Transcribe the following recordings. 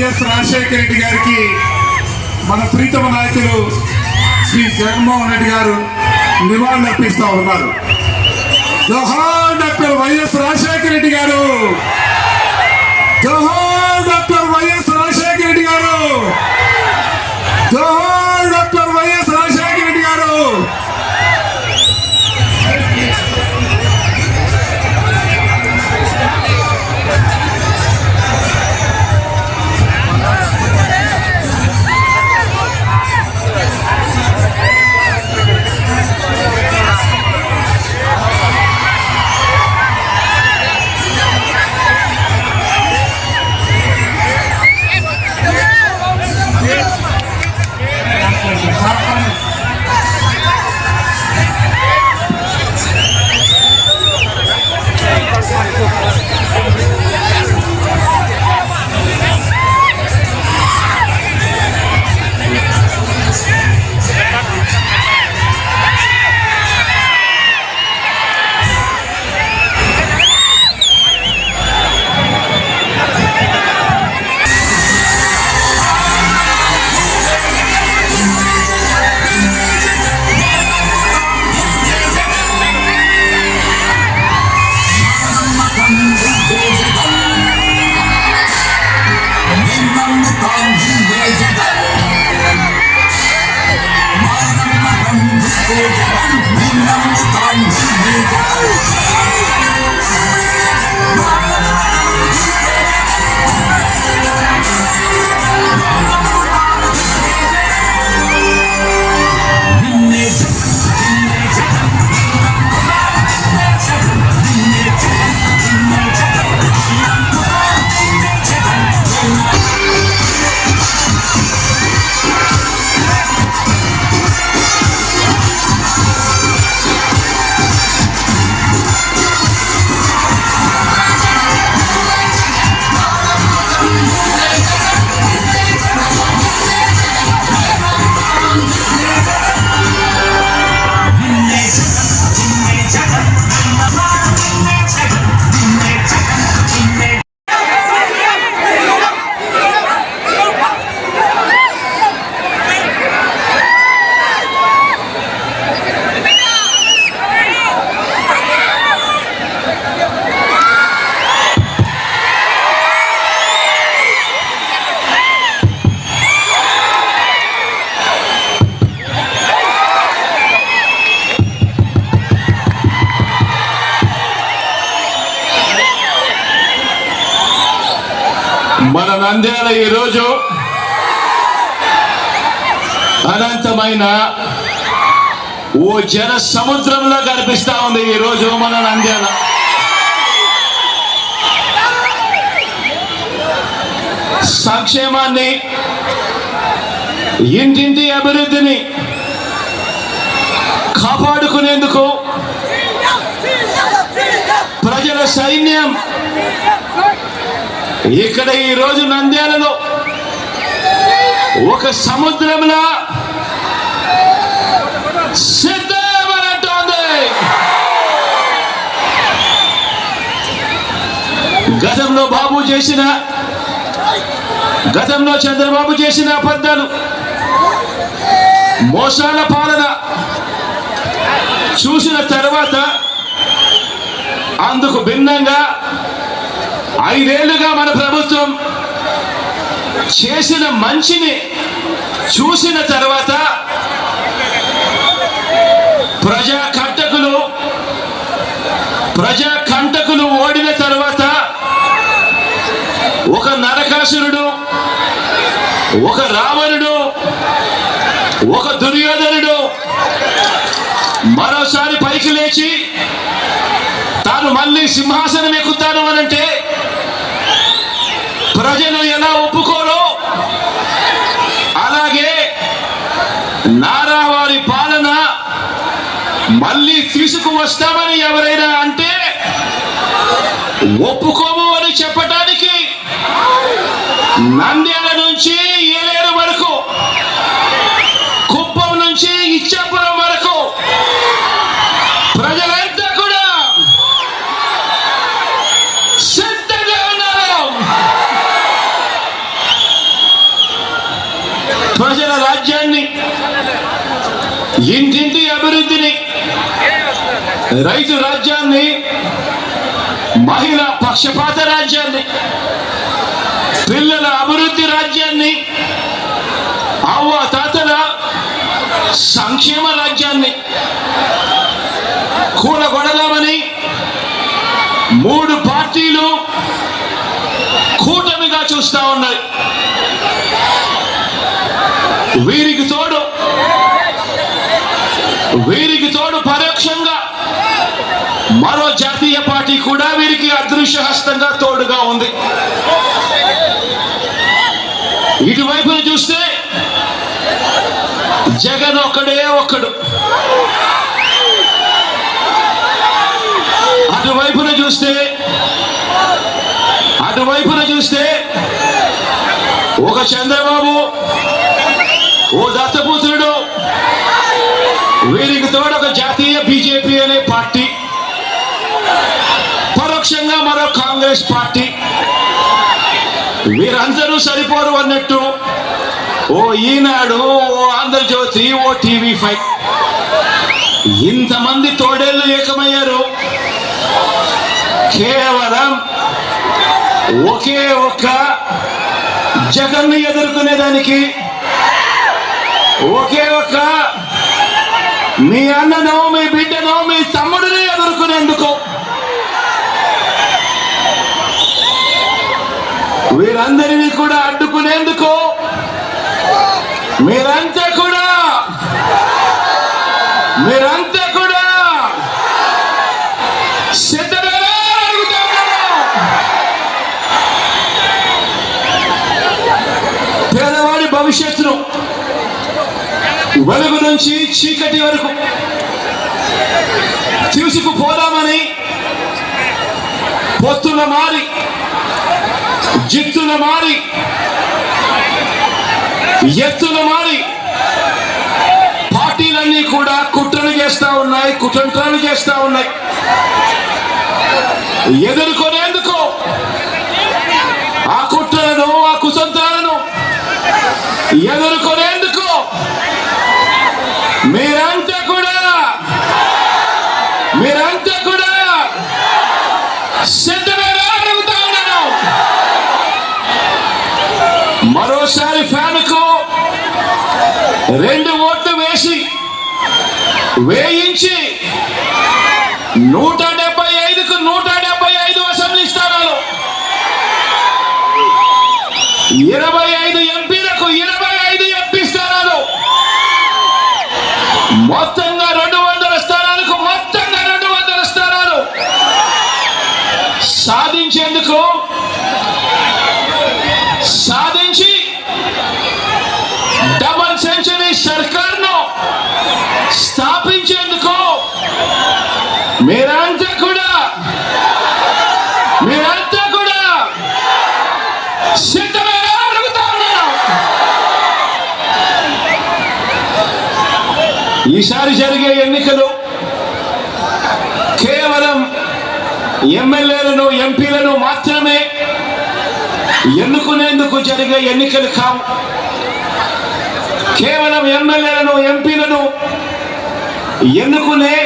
YS Rajasekhara Reddy గారికి మన ప్రీతమ నాయకులు శ్రీ జగన్మోహన్ రెడ్డి గారు నివాళులు అర్పిస్తూ ఉన్నారు. జోహార్ డాక్టర్ వైఎస్ రాజశేఖర రెడ్డి గారు. జోహార్ మన నంద్యాల ఈరోజు అనంతమైన ఓ జన సముద్రంలో కనిపిస్తా ఉంది ఈరోజు మన నంద్యాల. సంక్షేమాన్ని ఇంటింటి అభివృద్ధిని కాపాడుకునేందుకు ప్రజల సైన్యం ఇక్కడ ఈ రోజు నంద్యాలలో ఒక సముద్రంలో సిద్ధమనంటోంది గతంలో బాబు చేసిన గతంలో చంద్రబాబు చేసిన అబద్ధాలు మోసాల పాలన చూసిన తర్వాత అందుకు భిన్నంగా ఐదేళ్ళుగా మన ప్రభుత్వం చేసిన మంచిని చూసిన తర్వాత ప్రజా కంటకులు ప్రజా కంటకులు ఓడిన తర్వాత ఒక నరకాసురుడు ఒక రావణుడు ఒక దుర్యోధనుడు మరోసారి పైకి లేచి తాను మళ్ళీ సింహాసనం ఎక్కుతాను అనంటే ప్రజలు ఎలా ఒప్పుకోరో అలాగే నారా వారి పాలన మళ్ళీ తీసుకువస్తామని ఎవరైనా అంటే ఒప్పుకోము అని చెప్పటానికి నంద్యాల నుంచి ఏలేరు వరకు కుప్పం నుంచి ఇచ్చాపురం ఇంటింటి అభివృద్ధిని రైతు రాజ్యాన్ని మహిళా పక్షపాత రాజ్యాన్ని పిల్లల అభివృద్ధి రాజ్యాన్ని అవ్వ తాతల సంక్షేమ రాజ్యాన్ని కూలగొడదామని మూడు పార్టీలు కూటమిగా చూస్తా ఉన్నాయి. వీరికి తోడు వీరికి తోడు పరోక్షంగా మరో జాతీయ పార్టీ కూడా వీరికి అదృశ్య హస్తంగా తోడుగా ఉంది. ఇటువైపున చూస్తే జగన్ ఒక్కడే ఒక్కడు. అటువైపున చూస్తే అటువైపున చూస్తే ఒక చంద్రబాబు ఓ దత్తపుత్రుడు వీరికి తోడు ఒక జాతీయ బీజేపీ అనే పార్టీ. పరోక్షంగా మరో కాంగ్రెస్ పార్టీ. వీరందరూ సరిపోరు అన్నట్టు. ఓ ఈనాడు ఓ ఆంధ్రజ్యోతి ఓ టీవీ ఫైవ్. ఇంతమంది తోడేళ్ళు ఏకమయ్యారు. కేవలం ఒకే ఒక్క జగన్ను ఎదుర్కొనేదానికి ఒకే ఒక్క మీ అన్నను మీ బిడ్డను మీ తమ్ముడిని ఎదుర్కొనేందుకు. వీరందరినీ కూడా అడ్డుకునేందుకు. మీరంతా కూడా మీరంతా కూడా సిద్ధమేనా అని అడుగుతా ఉన్నాను. పేదవాడి భవిష్యత్తును వెలుగు నుంచి చీకటి వరకు తీసుకుపోదామని పొత్తుల మారి జిత్తుల మారి ఎత్తుల మారి పార్టీలన్నీ కూడా కుట్రలు చేస్తా ఉన్నాయి కుతంత్రాలు చేస్తా ఉన్నాయి. ఎదుర్కొనేందుకు ఆ కుట్రలను ఆ కుతంత్రాలను ఎదుర్కొనేందుకు మీరంతా కూడా! మీరంతా కూడా! సిద్ధమేనా అని అడుగుతా ఉన్నాను! మరోసారి ఫ్యాన్కు రెండు ఓట్లు వేసి వేయించి నూట డెబ్బై ఐదుకు నూట డెబ్బై ఐదు అసెంబ్లీ స్థానాలు. ఇరవై ఐదు ఎంపీలకు ఇరవై ఐదు ఎంపీ మొత్తంగా రెండు వందల స్థానాలకు మొత్తంగా రెండు వందల స్థానాలు. సాధించేందుకు ఈసారి జరిగే ఎన్నికలు కేవలం ఎమ్మెల్యేలను ఎంపీలను మాత్రమే ఎన్నుకునేందుకు జరిగే ఎన్నికలు కావు. కేవలం ఎమ్మెల్యేలను ఎంపీలను ఎన్నుకునే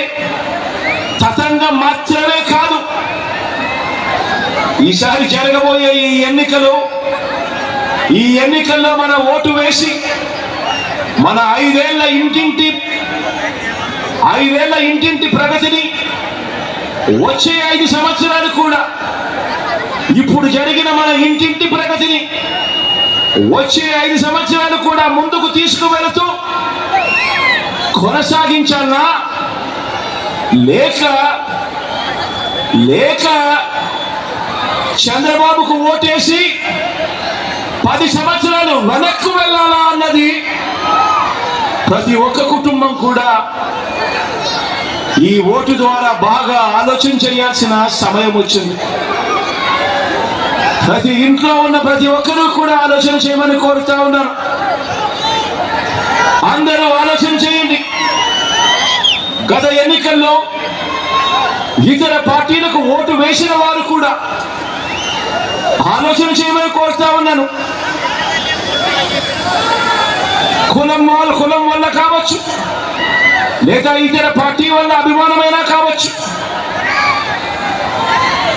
తతంగం మాత్రమే కాదు. ఈసారి జరగబోయే ఈ ఎన్నికలు ఈ ఎన్నికల్లో మన ఓటు వేసి మన ఐదేళ్ళ ఇంటింటి ఐదేళ్ళ ఇంటింటి ప్రగతిని వచ్చే ఐదు సంవత్సరాలు కూడా ఇప్పుడు జరిగిన మన ఇంటింటి ప్రగతిని వచ్చే ఐదు సంవత్సరాలు కూడా ముందుకు తీసుకువెళుతూ కొనసాగించాలా? లేక లేక చంద్రబాబుకు ఓటేసి పది సంవత్సరాలు వెనక్కు వెళ్ళాలా అన్నది ప్రతి ఒక్క కుటుంబం కూడా ఈ ఓటు ద్వారా బాగా ఆలోచన చేయాల్సిన సమయం వచ్చింది. ప్రతి ఇంట్లో ఉన్న ప్రతి ఒక్కరూ కూడా ఆలోచన చేయమని కోరుతా ఉన్నారు. అందరూ ఆలోచన చేయండి. గత ఎన్నికల్లో ఇతర పార్టీలకు ఓటు వేసిన వారు కూడా ఆలోచన చేయమని కోరుతా ఉన్నాను. కులం వాళ్ళ కులం వల్ల కావచ్చు. లేదా ఇతర పార్టీ వల్ల అభిమానమైనా కావచ్చు.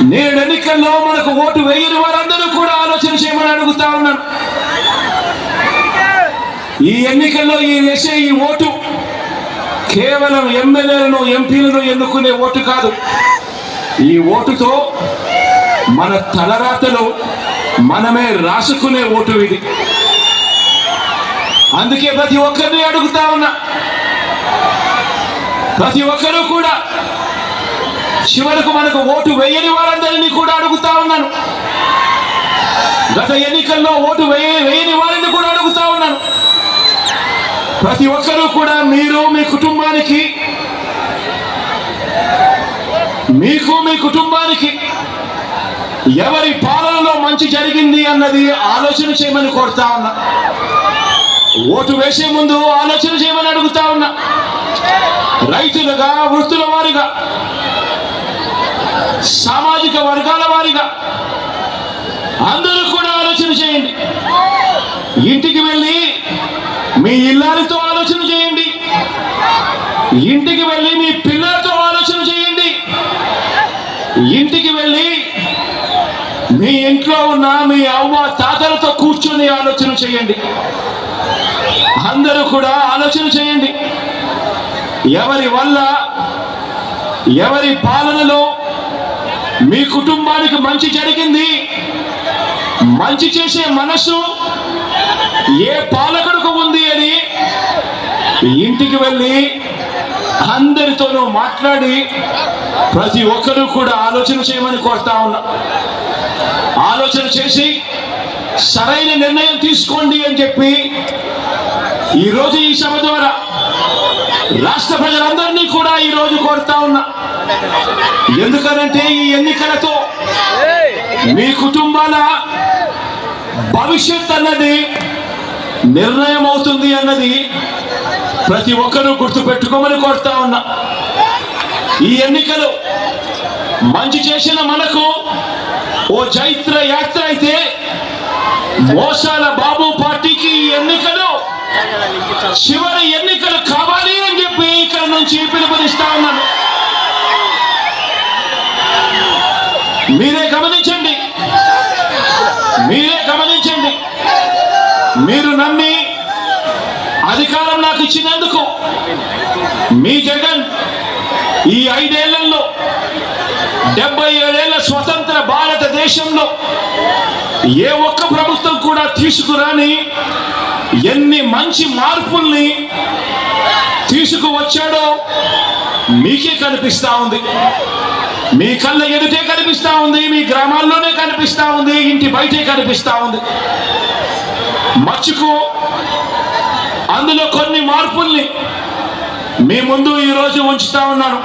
నేను ఎన్నికల్లో మనకు ఓటు వేయని వారందరూ కూడా ఆలోచన చేయమని అడుగుతా ఉన్నాను. ఈ ఎన్నికల్లో ఈ వేసే ఈ ఓటు కేవలం ఎమ్మెల్యేలను ఎంపీలను ఎన్నుకునే ఓటు కాదు. ఈ ఓటుతో మన తలరాతలు మనమే రాసుకునే ఓటు ఇది. అందుకే ప్రతి ఒక్కరిని అడుగుతా ఉన్నా. ప్రతి ఒక్కరూ కూడా చివరకు మనకు ఓటు వేయని వారందరినీ కూడా అడుగుతా ఉన్నాను. గత ఎన్నికల్లో ఓటు వేయ వేయని వారిని కూడా అడుగుతా ఉన్నాను. ప్రతి ఒక్కరూ కూడా మీరు మీ కుటుంబానికి మీకు మీ కుటుంబానికి ఎవరి పాలనలో మంచి జరిగింది అన్నది ఆలోచన చేయమని కోరుతా ఉన్నా. ఓటు వేసే ముందు ఆలోచన చేయమని అడుగుతా ఉన్నా. రైతులుగా వృత్తుల వారిగా సామాజిక వర్గాల వారిగా అందరూ కూడా ఆలోచన చేయండి. ఇంటికి వెళ్ళి మీ ఇల్లారితో ఆలోచన చేయండి. ఇంటికి వెళ్ళి మీ పిల్లలతో ఆలోచన చేయండి. ఇంటికి వెళ్ళి మీ ఇంట్లో ఉన్న మీ అవ్వ తాతలతో కూర్చొని ఆలోచన చేయండి. అందరూ కూడా ఆలోచన చేయండి. ఎవరి వల్ల ఎవరి పాలనలో మీ కుటుంబానికి మంచి జరిగింది మంచి చేసే మనసు ఏ పాలకుడుకు ఉంది అని ఇంటికి వెళ్ళి అందరితోనూ మాట్లాడి ప్రతి ఒక్కరూ కూడా ఆలోచన చేయమని కోరుతా ఉన్నా. ఆలోచన చేసి సరైన నిర్ణయం తీసుకోండి అని చెప్పి ఈరోజు ఈ సభ ద్వారా రాష్ట్ర ప్రజలందరినీ కూడా ఈరోజు కోరుతా ఉన్నా. ఎందుకనంటే ఈ ఎన్నికలతో మీ కుటుంబాల భవిష్యత్ అన్నది నిర్ణయం అవుతుంది అన్నది ప్రతి ఒక్కరూ గుర్తుపెట్టుకోమని కోరుతా ఉన్నా. ఈ ఎన్నికలు మంచి చేసిన మనకు ఓ చైత్ర యాత్ర అయితే మోసాల బాబు చివరి ఎన్నికలు కావాలి అని చెప్పి ఇక్కడ నుంచి పిలుపునిస్తా ఉన్నాను. మీరే గమనించండి. మీరే గమనించండి. మీరు నమ్మి అధికారం నాకు ఇచ్చినందుకు మీ జగన్ ఈ ఐదేళ్ళలో డెబ్బై ఏడేళ్ళ స్వతంత్ర భారతదేశంలో ఏ ఒక్క ప్రభుత్వం కూడా తీసుకురాని ఎన్ని మంచి మార్పుల్ని తీసుకువచ్చాడో మీకే కనిపిస్తా ఉంది. మీ కళ్ళ ఎదుటే కనిపిస్తా ఉంది మీ గ్రామాల్లోనే కనిపిస్తా ఉంది ఇంటి బయటే కనిపిస్తా ఉంది. మర్చుకో. అందులో కొన్ని మార్పుల్ని మీ ముందు ఈరోజు ఉంచుతా ఉన్నాను.